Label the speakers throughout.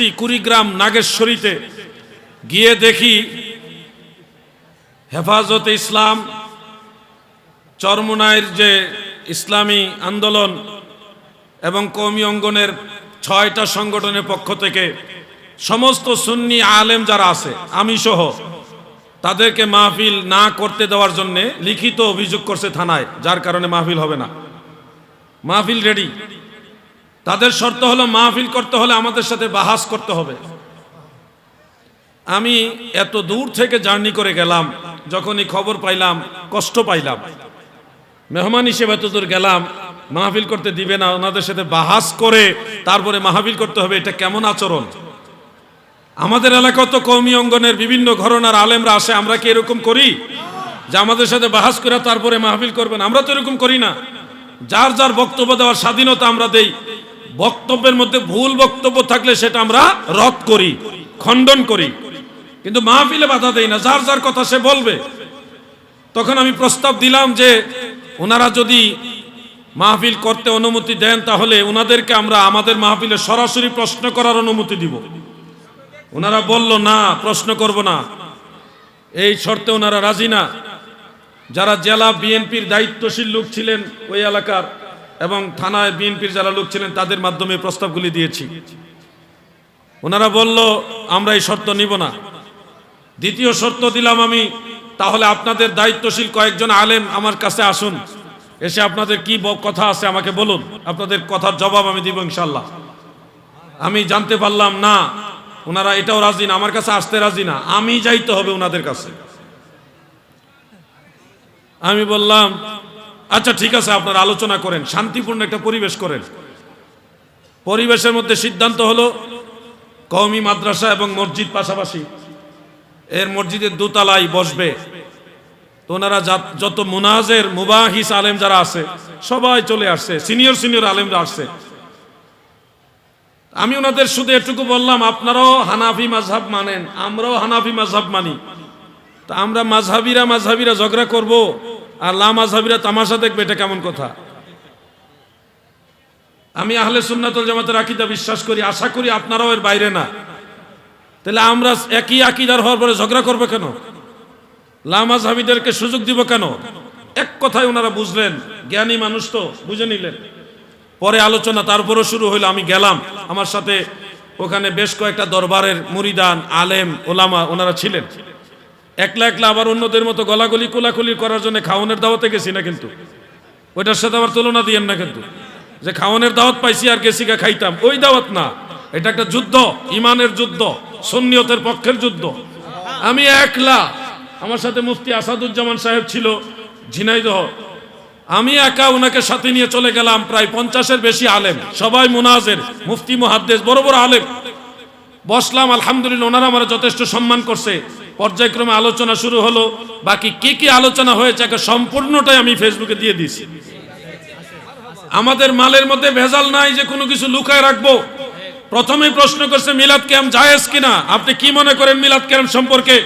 Speaker 1: গেছি কুড়িগ্রাম নাগেশ্বরীতে। গিয়ে দেখি হেফাজতে ইসলাম চরমুনাইয়ের যে ইসলামী আন্দোলন এবং কৌমি অঙ্গনের ছয়টা সংগঠনের পক্ষ থেকে সমস্ত সুন্নি আলেম যারা আছে আমি সহ তাদেরকে মাহফিল না করতে দেওয়ার জন্য লিখিত অভিযোগ করছে থানায়, যার কারণে মাহফিল হবে না। মাহফিল রেডি তাদের শর্ত হলো মাহফিল করতে হলে আমাদের সাথে বাহাস করতে হবে। আমি এত দূর থেকে জার্নি করে গেলাম, যখনই খবর পাইলাম, কষ্ট পাইলাম। মেহমান হিসেবে এত দূর গেলাম, মাহফিল করতে দিবে না, ওনাদের সাথে বাহাস করে তারপরে মাহফিল করতে হবে, এটা কেমন আচরণ? আমাদের এলাকাও তো কৌমি অঙ্গনের বিভিন্ন ঘরনার আলেমরা আসে, আমরা কি এরকম করি? যে আমাদের সাথে বাহাস করে তারপরে মাহফিল করবেন, আমরা তো এরকম করি না। যার যার বক্তব্য দেওয়ার স্বাধীনতা আমরা দেই। বক্তব্যের মধ্যে ভুল বক্তব্য থাকলে সেটা আমরা রদ করি, খণ্ডন করি। কিন্তু মাহফিলে বাধা দেই না, যার যার কথা সে বলবে। তখন আমি প্রস্তাব দিলাম যে, ওনারা যদি মাহফিল করতে অনুমতি দেন, তাহলে ওনাদেরকে আমরা আমাদের মাহফিলে সরাসরি প্রশ্ন করার অনুমতি দিব। ওনারা বলল, না, প্রশ্ন করব না। এই শর্তে ওনারা রাজি না। যারা জেলা বিএনপির দায়িত্বশীল লোক ছিলেন ওই এলাকার এবং থানায় বিএনপির যারা লোক ছিলেন, তাদের মাধ্যমে প্রস্তাবগুলি দিয়েছি। ওনারা বলল, আমরা এই শর্ত নিব না। দ্বিতীয় শর্ত দিলাম আমি, তাহলে আপনাদের দায়িত্বশীল কয়েকজন আলেম আমার কাছে আসুন। এসে আপনাদের কি কথা আছে আমাকে বলুন। আপনাদের কথার জবাব আমি দিব ইনশাল্লাহ আমি জানতে পারলাম, না, ওনারা এটাও রাজি না, আমার কাছে আসতে রাজি না। আমি যাইতে হবে ওনাদের কাছে। আমি বললাম আচ্ছা ঠিক আছে, আপনারা আলোচনা করেন, শান্তিপূর্ণ একটা পরিবেশ করেন। পরিবেশের মধ্যে সিদ্ধান্ত হলো, কওমি মাদ্রাসা এবং মসজিদ পাশাপাশি। এর মসজিদের দোতলায় বসবে। তো ওনারা যত মুনাজের মুবাহিস আলেম যারা আছে, সবাই চলে আসছে, সিনিয়র সিনিয়র আলেমরা আসছে। আমি ওনাদের শুধু এটুকু বললাম, আপনারাও হানাফি মাঝহাব মানেন, আমরাও হানাফি মাঝহাব মানি। তা আমরা মাঝহাবিরা মাঝহাবিরা ঝগড়া করব। আর লা মাঝহাবিরা তামাশা দেখবে, এটা কেমন কথা? আমি আহলে সুন্নাতুল জামাতের আকিদা বিশ্বাস করি, আশা করি আপনারাও এর বাইরে না। তাহলে আমরা একই আকিদার হওয়ার পরে ঝগড়া করবে কেন? লামাজ হাবিদেরকে সুযোগ দিব কেন? এক কথায় ওনারা বুঝলেন, জ্ঞানী মানুষ তো, বুঝে নিলেন। পরে আলোচনা তারপরও শুরু হইল, আমি গেলাম। আমার সাথে ওখানে বেশ কয়েকটা দরবারের মুরিদান, আলেম, ওলামা ওনারা ছিলেন। একলা একলা আবার অন্যদের মতো গলাগলি কোলাকুলি করার জন্য খাওয়ানোর দাওয়াতে গেছি না কিন্তু। ওইটার সাথে আবার তুলনা দিয়েন না কিন্তু। যে খাওয়ানোর দাওয়াত পাইছি আর গেছি গা খাইতাম, ওই দাওয়াত না। এটা একটা যুদ্ধ, ইমানের যুদ্ধ, সন্নিয়তের পক্ষের যুদ্ধ। আমি একলা, আমার সাথে মুফতি আসাদুজ্জামান সাহেব ছিল, ঝিনাইদহ। আমি একা ওনাকে সাথে নিয়ে চলে গেলাম, প্রায় পঞ্চাশের বেশি আলেম। সবাই মুনাজের, মুফতি, মুহাদ্দেস, বড় বড় আলেম। বসলাম, আলহামদুলিল্লাহ, ওনারা আমার যথেষ্ট সম্মান করছে। পর্যায়ক্রমে আলোচনা শুরু হলো। বাকি কি কি আলোচনা হয়েছে একে সম্পূর্ণটাই আমি ফেসবুকে দিয়ে দিয়েছি। আমাদের মালের মধ্যে ভেজাল নাই যে কোনো কিছু লুকায় রাখব। প্রথমে প্রশ্ন করছে, মিলাদ ক্যাম্প জায়েজ কিনা? আপনি কি মনে করেন মিলাদ ক্যাম্প সম্পর্কে?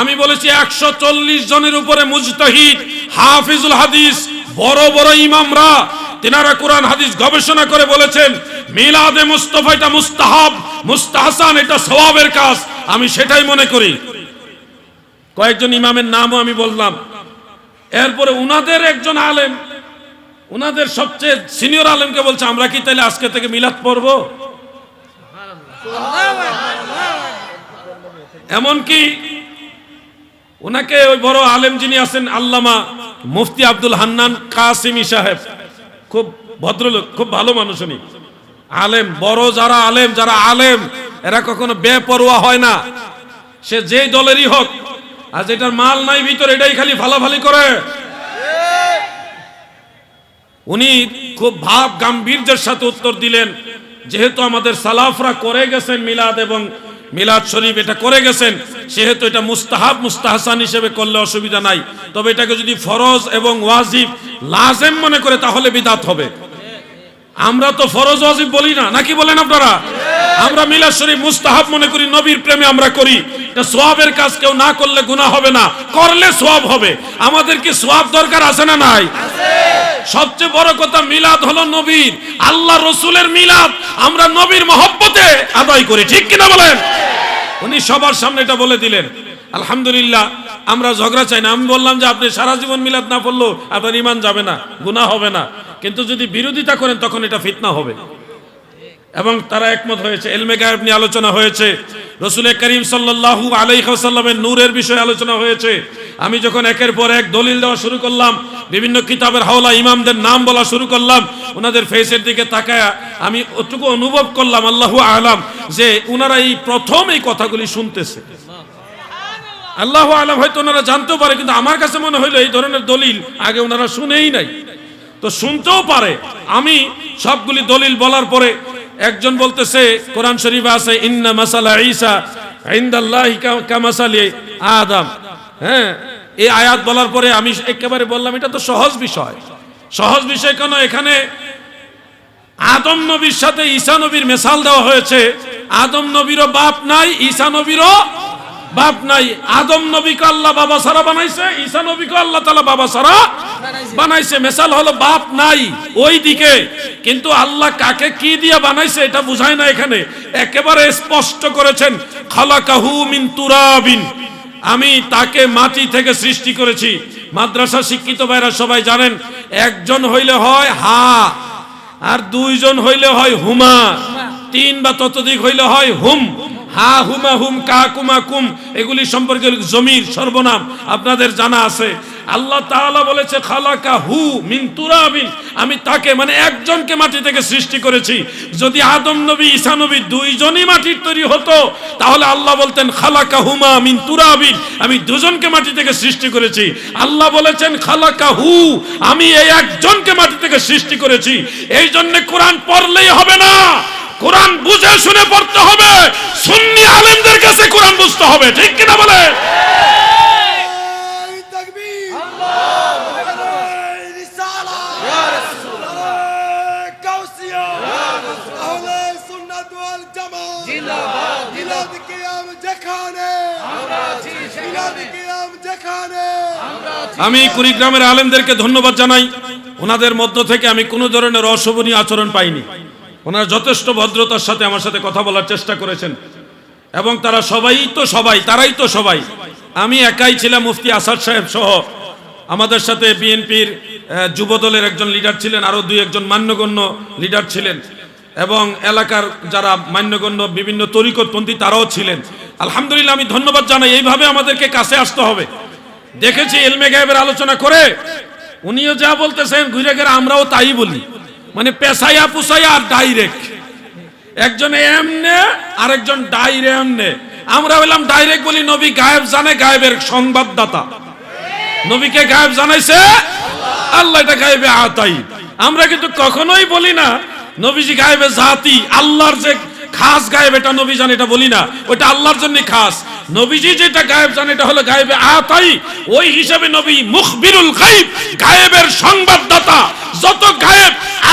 Speaker 1: আমি বলেছি, একশো চল্লিশ জনের উপরে মুজতাহিদ, হাফিজুল হাদিস, বড় বড় ইমামরা, তিনারা কোরআন, হাদিস গবেষণা করে বলেছেন, মিলাদে মুস্তফা এটা মুস্তাহাব, মুস্তাহসান, এটা সওয়াবের কাজ। আমি সেটাই মনে করি। কয়েকজন ইমামের নামও আমি বললাম। এরপরে উনাদের একজন আলেম, উনাদের সবচেয়ে সিনিয়র আলেমকে বলছে, আমরা কি তাহলে আজকে থেকে মিলাদ পড়ব? এমনকি ওনাকে ওই বড় আলেম যিনি আছেন, আল্লামা মুফতি আব্দুল হান্নান কাসিমি সাহেব, খুব ভদ্রলোক, খুব ভালো মানুষ উনি। আলেম, বড় যারা আলেম যারা আলেম, এরা কখনো বেপরোয়া হয় না। সে যেই দলেরই হোক আর যেটার মাল নাই ভিতর, এটাই খালি ফালাফালি করে। উনি খুব ভাব গাম্ভীর্যের সাথে উত্তর দিলেন, যেহেতু আমাদের সালাফরা করে গেছেন মিলাদ এবং মিলাদ শরীফ এটা করে গেছেন, সেহেতু এটা মুস্তাহাব, মুস্তাহসান হিসেবে করলে অসুবিধা নাই। তবে এটাকে যদি ফরজ এবং ওয়াজিব লাজেম মনে করে, তাহলে বিদাত হবে। আমরা তো ফরজ, ওয়াজিব বলি না। নাকি বলেন আপনারা? আমরা মিলাদ শরীফ মুস্তাহাব মনে করি নবীর প্রেমে আমরা করি। সোয়াবের কাজ কেউ না করলে গুনাহ হবে না। করলে সোয়াব হবে। আমাদের কি সোয়াব দরকার আছে না নাই? সবচেয়ে বড় কথা মিলাদ হলো নবীর। আল্লাহ রসুলের মিলাদ। আমরা নবীর মহব্বতে আদায় করি। ঠিক কিনা বলেন? উনি সবার সামনে এটা বলে দিলেন। আলহামদুলিল্লাহ, আমরা ঝগড়া চাই না। আমি বললাম যে আপনি সারা জীবন মিলাদ না পড়লেও আপনার ইমান যাবে না, গুনাহ হবে না। কিন্তু যদি বিরোধিতা করেন, তখন এটা ফিতনা হবে। এবং তারা একমত হয়েছে। এলমে গায়েব নিয়ে আলোচনা হয়েছে। রসুলের করিম সাল্লাল্লাহু আলাইহি ওয়াসাল্লামের নূরের বিষয়ে আলোচনা হয়েছে। আমি যখন একের পর এক দলিল দেওয়া শুরু করলাম, বিভিন্ন কিতাবের হাওলা ইমামদের নাম বলা শুরু করলাম, ওনাদের ফেসের দিকে তাকায়া আমি ওটুকু অনুভব করলাম, আল্লাহু আলাম, যে ওনারা এই প্রথম এই কথাগুলি শুনতেছে। আল্লাহ আলম হয়তো ওনারা জানতেও পারে, কিন্তু আমার কাছে মনে হইল এই ধরনের দলিল আগে ওনারা শুনেই নাই। তো শুনতেও পারে। আমি সবগুলি দলিল বলার পরে একজন বলতেছে, কোরআন শরীফ আছে, ইন্না মাসালা ঈসা ইনদাল্লাহি কামাসালি আদম। হ্যাঁ এই আয়াত বলার পরে আমি একেবারে বললাম, এটা তো সহজ বিষয়। সহজ বিষয় কেন? এখানে আদম নবীর সাথে ঈসা নবীর মেসাল দেওয়া হয়েছে। আদম নবীরও বাপ নাই, ঈসা নবীরও বাপ নাই, আদম নবীকে আল্লাহ বাবা সারা বানাইছে, ঈসা নবীকে আল্লাহ তালা বাবা সারা বানাইছে। মেসাল হলো বাপ নাই, ওই দিকে। কিন্তু আল্লাহ কাকে কি দিয়ে বানাইছে এটা বুঝায় না এখানে। একেবারে স্পষ্ট করেছেন, খালাকাহু মিন তুরাবিন। আমি তাকে মাটি থেকে সৃষ্টি করেছি। মাদ্রাসা শিক্ষিত ভাইরা সবাই জানেন, একজন হইলে হয় হা, আর দুইজন হইলে হয় হুমা। তিন বা ততোধিক হইলে হয় হুম। হা হুমা হুম কা কুমা কুম, এগুলি সম্পর্কে জমির সর্বনাম, আপনাদের জানা আছে। আল্লাহ তাআলা বলেছে, খালাকা হু মিন তুরাবিন, আমি তাকে মানে একজনকে মাটি থেকে সৃষ্টি করেছি। যদি আদম নবী, ঈসা নবী দুইজনই মাটির তৈরি হতো, তাহলে আল্লাহ বলতেন, খালাকা হুমা মিন তুরাবিন, আমি দুজনকে মাটি থেকে সৃষ্টি করেছি। আল্লাহ বলেছেন, খালাকা হু, আমি এই একজনকে মাটি থেকে সৃষ্টি করেছি। এই জন্য কোরআন পড়লেই হবে না। কোরআন বুঝে শুনে পড়তে হবে। সুন্নি আলেমদের কাছে কোরআন বুঝতে হবে। ঠিক কিনা বলে? আমি কুড়িগ্রামের আলেমদেরকে ধন্যবাদ জানাই। ওনাদের মধ্য থেকে আমি কোনো ধরনের অশোভনীয় আচরণ পাইনি। ওনারা যথেষ্ট ভদ্রতার সাথে আমার সাথে কথা বলার চেষ্টা করেছেন। এবং তারা সবাই তো সবাই, তারাই তো সবাই। আমি একাই ছিলাম মুফতি আসাদ সাহেব সহ। আমাদের সাথে বিএনপির যুব দলের একজন লিডার ছিলেন, আরও দুই একজন মান্যগণ্য লিডার ছিলেন। এবং এলাকার যারা মান্যগণ্য বিভিন্ন তরিকতপন্থী, তারাও ছিলেন। আলহামদুলিল্লাহ, আমি ধন্যবাদ জানাই। এইভাবে আমাদেরকে কাছে আসতে হবে। দেখেছি এলমে গায়েবের আলোচনা করে। উনিও যা বলতেছেন, ঘুরে ঘুরে আমরাও তাই বলি। মানে পেশায়া পুষাইয়া আর ডাইরেক্ট একজন এমনে, আরেকজন ডাইরে এমনে। আমরা বললাম ডাইরেক্ট বলি নবী গায়েব জানে গায়েবের সংবাদদাতা। নবীকে গায়েব জানাইছে, আল্লাহ এটা গায়েবে আতাই। আমরা কিন্তু কখনোই বলি না, নবীজি গায়েবে জাতি, আল্লাহর যে খাস গায়েব, এটা নবী জানে, এটা বলি না। ওটা আল্লাহর জন্য খাস। নবীজি যেটা গায়েব জানে, এটা হলো গায়েবে আতাই। ওই হিসাবে নবী মুখবিরুল গায়েব, গায়েবের সংবাদদাতা।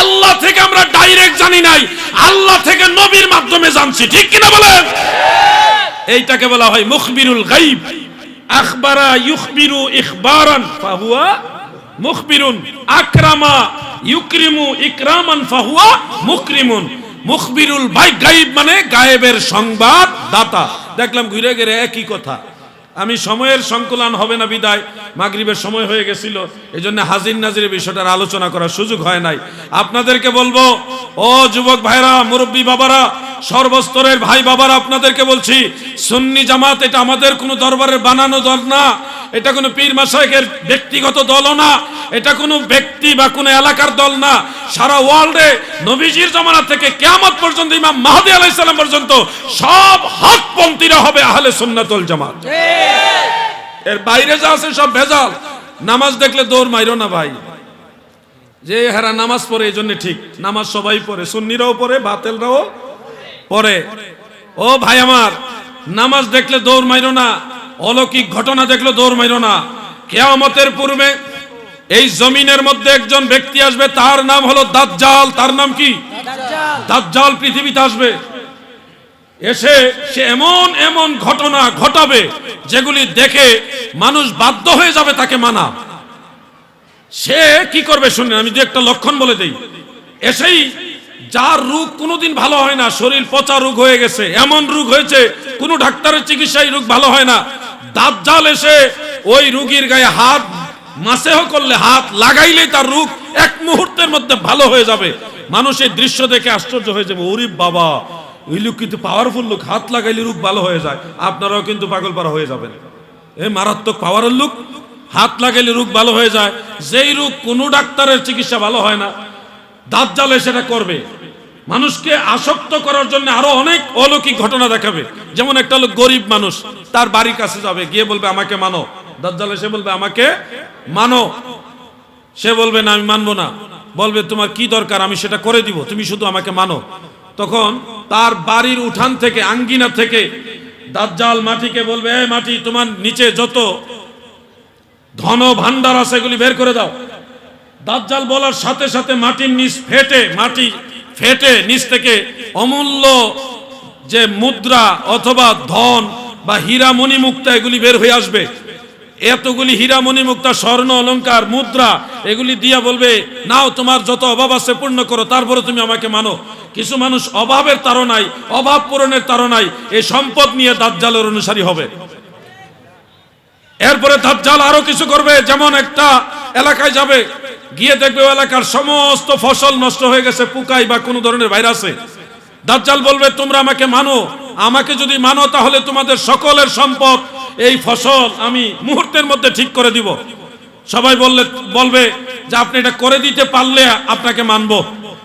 Speaker 1: আল্লাহ থেকে আমরা ডাইরেক্ট জানি নাই। আল্লাহ থেকে নবীর মাধ্যমে জানছি। ঠিক কিনা বলেন? এইটাকে বলা হয় মুখবিরুল গাইব। আখবারা ইউখবিরু ইখবারান ফাহুয়া মুখবিরুন। আকরামা ইউকরিমু ইকরামান ফাহুয়া মুকরিমুন। মুখবিরুল ভাই, গাইব মানে গায়েবের সংবাদ দাতা দেখলাম ঘুরে ঘুরে একই কথা। আমি সময়ের সংকলন হবে না বিদায়। মাগরিবের সময় হয়ে গেছিল। এই জন্য হাজির নাজির বিষয়টার আলোচনা করার সুযোগ হয় নাই। আপনাদেরকে বলব, ও যুবক ভাইরা, মুরব্বী বাবারা সর্বস্তরের ভাই বাবারা আপনাদেরকে বলছি, সুন্নি জামাত এটা আমাদের কোনো দরবারের বানানো দল না, এটা কোনো পীর মাসাইকের ব্যক্তিগত দলও না, এটা কোনো ব্যক্তি বা কোনো এলাকার দল না। সারা ওয়ার্ল্ডে নবীজির জামানা থেকে কেয়ামত পর্যন্ত, ইমাম মাহদি আলাইহিস সালাম পর্যন্ত সব হকপন্থীরা হবে আহলে সুন্নাতুল জামাত। এর বাইরে যা আছে সব ভেজাল। নামাজ দেখলে দৌড় মাইরো না ভাই। যে হেরা নামাজ পড়ে, এই জন্য ঠিক। নামাজ সবাই পড়ে, সুন্নিরাও পড়ে, বাতেলরাও পড়ে ও ভাই আমার নামাজ দেখলে দৌড় মাইরো না অলৌকিক ঘটনা দেখলে দৌড় মাইরো না। কেয়ামতের পূর্বে এই জমিনের মধ্যে একজন ব্যক্তি আসবে তার নাম হলো দাজ্জাল। তার নাম কি? দাজ্জাল। পৃথিবীতে আসবে। এসে সে এমন এমন ঘটনা ঘটাবে যেগুলি দেখে মানুষ বাধ্য হয়ে যাবে তাকে মানা। সে কি করবে শুনে আমি দু একটা লক্ষণ বলে দেই। এসেই যার রোগ কোনোদিন ভালো হয় না, শরীর পচা রোগ হয়ে গেছে, এমন রোগ হয়েছে, কোনো ডাক্তারের চিকিৎসায় রোগ ভালো হয় না। দাঁত দাজ্জাল এসে ওই রুগীর গায়ে হাত মাসেহ করলে, হাত লাগাইলেই তার রোগ এক মুহূর্তের মধ্যে ভালো হয়ে যাবে। মানুষের দৃশ্য দেখে আশ্চর্য হয়ে যাবে, ওরে বাবা ওই লোক কিন্তু পাওয়ারফুল লোক, হাত লাগাইলে রোগ ভালো হয়ে যায়, আপনারাও কিন্তু পাগল পারা হয়ে যাবেন। এ মারাত্মক পাওয়ারের লোক, হাত লাগাইলে রোগ ভালো হয়ে যায়, যেই রোগ কোনো ডাক্তারের চিকিৎসা ভালো হয় না দাঁত জালে সেটা করবে। মানুষকে আসক্ত করার জন্য আরও অনেক অলৌকিক ঘটনা দেখাবে। যেমন একটা লোক গরিব মানুষ, তার বাড়ির কাছে যাবে, গিয়ে বলবে, আমাকে মানো। দাজ্জাল এসে বলবে, আমাকে মানো। সে বলবে, না, আমি মানবো না। বলবে, তোমার কি দরকার? আমি সেটা করে দিব। তুমি শুধু আমাকে মানো। তখন তার বাড়ির উঠান থেকে, আঙ্গিনা থেকে দাজ্জাল মাটিকে বলবে এই মাটি, তোমার নিচে যত ধন ভান্ডার আছে, এগুলি বের করে দাও। দাজ্জাল বলার সাথে সাথে মাটির নিচ ফেটে, মাটি ফেটে নিচ থেকে অমূল্য যে মুদ্রা অথবা ধন বা হীরা মণি মুক্তা এগুলি বের হয়ে আসবে। এতগুলি হীরা মণি মুক্তা স্বর্ণ অলংকার মুদ্রা এগুলি দিয়া বলবে, নাও, তোমার যত অভাব আছে পূর্ণ করো তারপরে তুমি আমাকে মানো। কিছু মানুষ অভাবের তাড়নায়, অভাব পূরণের তাড়নায় এই সম্পদ নিয়ে দাজ্জালের অনুসারী হবে। এরপরে দাজ্জাল আরও কিছু করবে, যেমন একটা এলাকায় যাবে গিয়ে দেখবে এলাকার সমস্ত ফসল নষ্ট হয়ে গেছে, পুকাই বা কোনো ধরনের ভাইরাসে। দাজ্জাল বলবে, তোমরা আমাকে মানো। আমাকে যদি মানো, তাহলে তোমাদের সকলের সম্পদ এই ফসল আমি মুহূর্তের মধ্যে ঠিক করে দিব। সবাই বললে, বলবে যে, আপনি এটা করে দিতে পারলে আপনাকে মানবো।